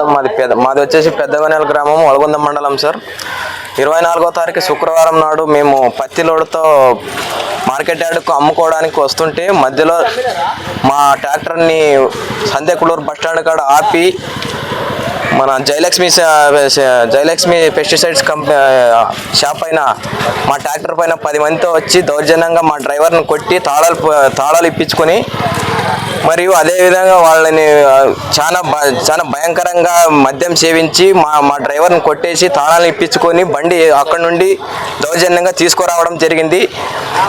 Sir మాది పెద్ద మాది వచ్చేసి పెద్దవనేల గ్రామం ఒలగొంద మండలం సార్. ఇరవై నాలుగో తారీఖు శుక్రవారం నాడు మేము పత్తి లోడుతో మార్కెట్ యార్డుకు అమ్ముకోవడానికి వస్తుంటే మధ్యలో మా ట్రాక్టర్ని సంధ్యకుళూరు బస్టాండ్ కాడ ఆపి మన Jayalakshmi Jayalakshmi pesticides company shop పైన మా ట్రాక్టర్ పైన పది మందితో వచ్చి దౌర్జన్యంగా మా డ్రైవర్ని కొట్టి తాళాలు తాళాలు ఇప్పించుకొని మరియు అదేవిధంగా వాళ్ళని చాలా చాలా భయంకరంగా మద్యం సేవించి మా మా డ్రైవర్ని కొట్టేసి తాళాలు ఇప్పించుకొని బండి అక్కడ నుండి దౌర్జన్యంగా తీసుకురావడం జరిగింది.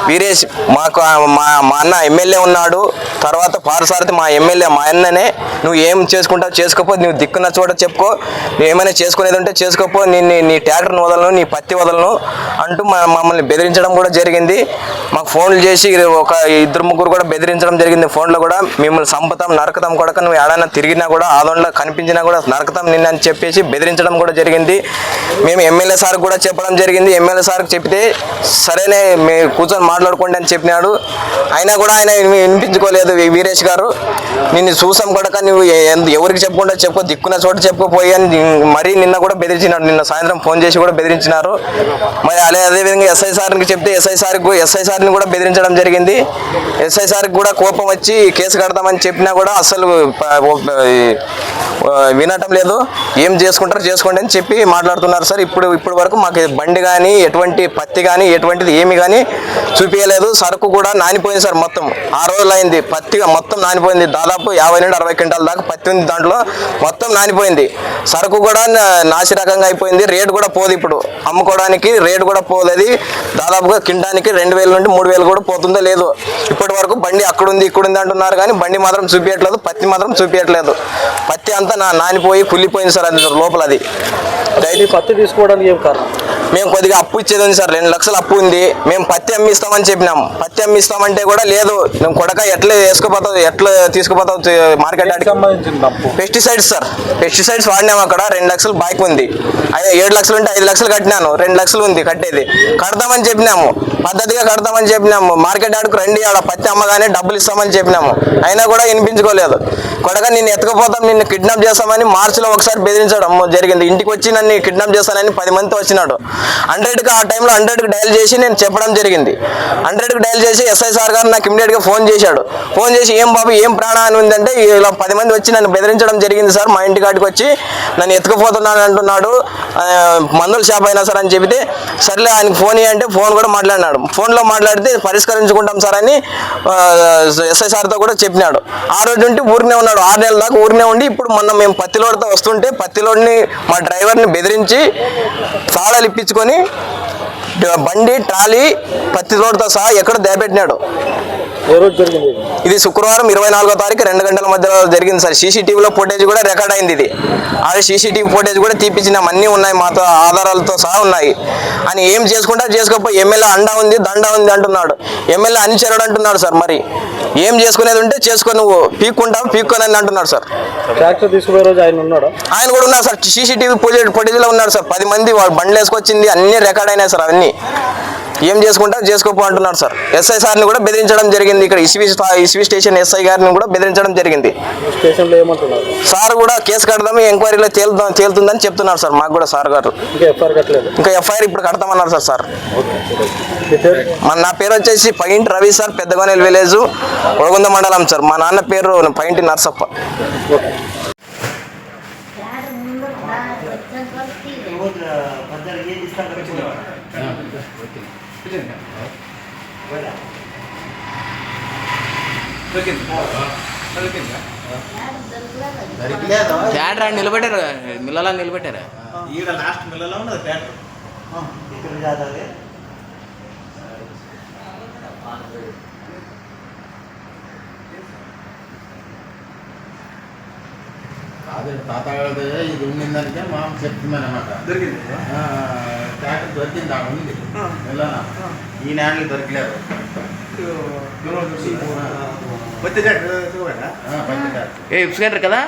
వీరేష్ మాకు మా మా అన్న ఎమ్మెల్యే ఉన్నాడు. తర్వాత పారసారథి మా ఎమ్మెల్యే మా అన్ననే నువ్వు ఏం చేసుకుంటావు చేసుకోకపోతే నువ్వు దిక్కున్న చోట చెప్పుకో. నువ్వు ఏమైనా చేసుకునేది ఉంటే చేసుకోపో. నేను నీ ట్యాక్టర్ని వదలను నీ పత్తి వదలను అంటూ మా మమ్మల్ని బెదిరించడం కూడా జరిగింది. మాకు ఫోన్లు చేసి ఒక ఇద్దరు ముగ్గురు కూడా బెదిరించడం జరిగింది ఫోన్లో కూడా. మిమ్మల్ని సంపుతాం నరకతాం కూడా నువ్వు ఏడైనా తిరిగినా కూడా ఆదోళనలో కనిపించినా కూడా నరకతాం నిన్న అని చెప్పేసి బెదిరించడం కూడా జరిగింది. మేము ఎమ్మెల్యే సార్ కూడా చెప్పడం జరిగింది. ఎమ్మెల్యే సార్కి చెప్తే సరేనే మేము కూర్చొని మాట్లాడుకోండి అని చెప్పినాడు. అయినా కూడా ఆయన వినిపించుకోలేదు వీరేష్ గారు. నిన్ను చూసాం కూడా నువ్వు ఎందు- ఎవరికి చెప్పుకుంటా చెప్పు దిక్కున్న చోట చెప్పు చెప్పుకోపోయి అని మరీ నిన్న కూడా బెదిరించినాడు. నిన్న సాయంత్రం ఫోన్ చేసి కూడా బెదిరించినారు. మరి అదే అదేవిధంగా ఎస్ఐ సార్కి చెప్తే ఎస్ఐ సార్కి ఎస్ఐ సార్ని కూడా బెదిరించడం జరిగింది. ఎస్ఐ సార్కి కూడా కోపం వచ్చి కేసు కడతామని చెప్పినా కూడా అసలు వినటం లేదు. ఏం చేసుకుంటారు చేసుకోండి అని చెప్పి మాట్లాడుతున్నారు సార్. ఇప్పుడు ఇప్పుడు వరకు మాకు బండి కానీ ఎటువంటి పత్తి కానీ ఎటువంటిది ఏమి కానీ చూపించలేదు సరుకు కూడా నానిపోయింది సార్ మొత్తం. ఆ రోజులు అయింది పత్తిగా మొత్తం నానిపోయింది. దాదాపు యాభై నుండి అరవై క్వింటాల దాకా పత్తి ఉంది దాంట్లో. మొత్తం నానిపోయింది. సరుకు కూడా నా- నాసి రకంగా అయిపోయింది. రేటు కూడా పోదు ఇప్పుడు. అమ్ముకోవడానికి రేటు కూడా పోలేదు. అది దాదాపుగా కింటానికి రెండు వేల నుండి మూడు వేలు కూడా పోతుందో లేదు. ఇప్పటి వరకు బండి అక్కడుంది ఇక్కడుంది అంటున్నారు కానీ బండి మాత్రం చూపించట్లేదు పత్తి మాత్రం చూపించట్లేదు పత్తి అంతా నా నానిపోయి కుళ్ళిపోయింది సార్ అది లోపల అది. పత్తి తీసుకోవడానికి ఏం కారణం? మేము కొద్దిగా అప్పు ఇచ్చేది ఉంది సార్ రెండు లక్షలు అప్పు ఉంది. మేము పత్తి అమ్మిస్తామని చెప్పినాం. పత్తి అమ్మిస్తామంటే కూడా లేదు. మేము కొడక ఎట్లా వేసుకుపోతావు ఎట్లా తీసుకుపోతావు మార్కెట్ పెస్టిసైడ్స్ సార్. పెస్టిసైడ్స్ వాడినాము అక్కడ రెండు లక్షలు బాకీ ఉంది. అదే ఏడు లక్షలు ఉంటే ఐదు లక్షలు కట్టినాను రెండు లక్షలు ఉంది కట్టేది. కడతామని చెప్పినాము. పద్ధతిగా కడతామని చెప్పినాము. మార్కెట్ ఆడుకు రండి ఆడ పత్తి అమ్మగానే డబ్బులు ఇస్తామని చెప్పినాము. అయినా కూడా వినిపించుకోలేదు. కొడక నిన్ను ఎత్తుకుపోతాం నిన్ను కిడ్నాప్ చేస్తామని మార్చిలో ఒకసారి బెదిరించడం. జరిగింది. ఇంటికి వచ్చి నన్ను కిడ్నాప్ చేస్తానని పది మందితో వచ్చినాడు. హండ్రెడ్కి ఆ టైంలో హండ్రెడ్కి డయల్ చేసి నేను చెప్పడం జరిగింది. హండ్రెడ్కి డయల్ చేసి ఎస్ఐ సార్ గారు నాకు ఇమీడియట్గా ఫోన్ చేశాడు. ఫోన్ చేసి ఏం బాబు ఏం ప్రాణం ఉందంటే ఇలా పది మంది వచ్చి నన్ను బెదిరించడం జరిగింది సార్. మా ఇంటి కాడికి వచ్చి నన్ను ఎత్తుకుపోతున్నాను అంటున్నాడు. మందుల షాప్ అయినా సార్ అని చెబితే సర్లే ఆయనకి ఫోన్ ఇవ్వంటే ఫోన్ కూడా మాట్లాడినాడు. ఫోన్లో మాట్లాడితే పరిష్కరించుకుంటాం సార్ అని ఎస్ఐ సార్తో కూడా చెప్పినాడు. ఆ రోజు నుండి ఊరినే ఉన్నాడు. ఆరు నెలల దాకా ఊరినే ఉండి ఇప్పుడు మొన్న మేము పత్తిలోడితో వస్తుంటే పత్తిలోడిని మా డ్రైవర్ని బెదిరించి తాళాలు ఇప్పించుకొని బండి ట్రాలీ పత్తి లోడ్తో సహా ఎక్కడో దాపెట్టినాడు. ఇది? శుక్రవారం ఇరవై నాలుగో తారీఖు రెండు గంటల మధ్యలో జరిగింది సార్. సీసీటీవీలో ఫుటేజ్ కూడా రికార్డ్ అయింది ఇది. అది సీసీటీవీ ఫుటేజ్ కూడా తీపించినాం అన్నీ ఉన్నాయి మాతో ఆధారాలతో సహా ఉన్నాయి. అని ఏం చేసుకుంటా చేసుకోకపోయి ఎమ్మెల్యే అండ ఉంది దండ ఉంది అంటున్నాడు. ఎమ్మెల్యే అనుచరుడు అంటున్నాడు సార్ మరి. ఏం చేసుకునేది ఉంటే చేసుకో నువ్వు పీక్కుంటావు పీక్కోనని అంటున్నాడు సార్. ఆయన ఉన్నాడా? కూడా ఉన్నారు సార్. సీసీటీవీ ఫుటేజ్ ఫుటేజ్లో ఉన్నాడు సార్. పది మంది వాళ్ళు బండ్లు వేసుకొచ్చింది అన్నీ రికార్డ్ అయినాయి సార్ అవన్నీ. ఏం చేసుకుంటా? చేసుకోపో అంటున్నారు సార్. ఎస్ఐ సార్ని కూడా బెదిరించడం జరిగింది ఇక్కడ. ఇస్వి ఇస్వి స్టేషన్ ఎస్ఐ గారిని కూడా బెదిరించడం జరిగింది. సార్ కూడా కేసు కడదాం ఎంక్వైరీలో తేలుదాం తేలుతుందని చెప్తున్నారు సార్ మాకు కూడా సార్ గారు. ఇంకా ఎఫ్ఐఆర్ ఇప్పుడు కడతామన్నారు సార్ సార్. మన నా పేరు వచ్చేసి పైంటి రవి సార్ పెద్దగోనెల్ విలేజ్ ఒడగొంద మండలం సార్. మా నాన్న పేరు పైంటి నర్సప్ప. క్యాడరా నిలబెట్టారు మిల్లలా నిలబెట్టారా ఈడ లాస్ట్ మిల్లలో ఉన్నది ట్రాక్టర్ ఇక్కడ అదే తాతగారిది ఇది ఉండిందనికే మా చెప్తున్నాను అనమాట దొరికింది. ట్రాక్టర్ దొరికింది అక్కడ ఉంది. వెళ్ళానా ఈ నాన్నలు దొరికలేరు. ఏ ఇప్స్కేటర్ కదా?